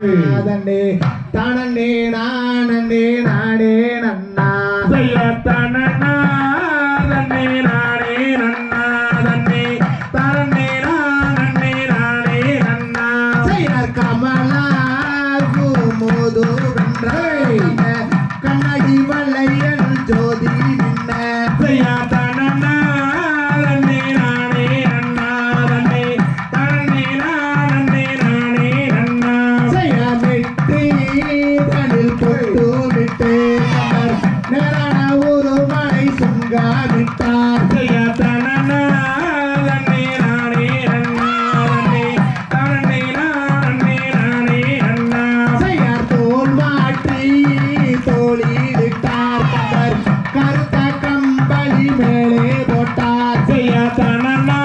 అదండి తనండి నానండి నాడే నన్నా తనండి నాడే నన్నాదండి తనండి నానండి నాడే నన్నా కమలా మోదు కన్నడి వల్లయ్యన్ జోది నిన్న மேலே போட்டா செய்யா தனனா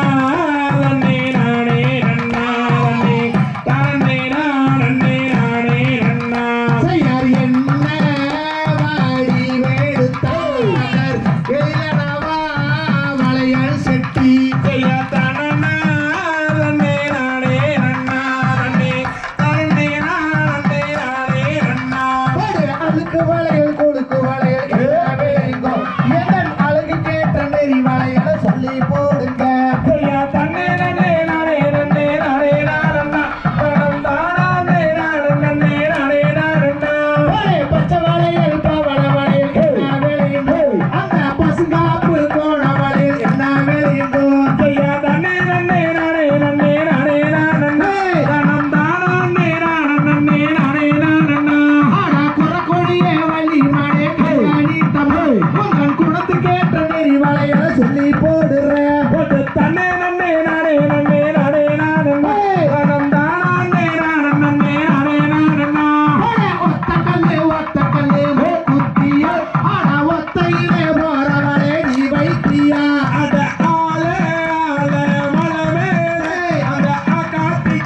நன்னே நானே நன்னா நன்னே தனே நானே நானே நன்னா செய்யார் என்ன வாடி வேடுத்தார்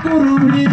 குருவி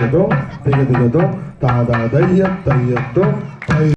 दैयदो दैय दैयदो दादा दैयत दैयदो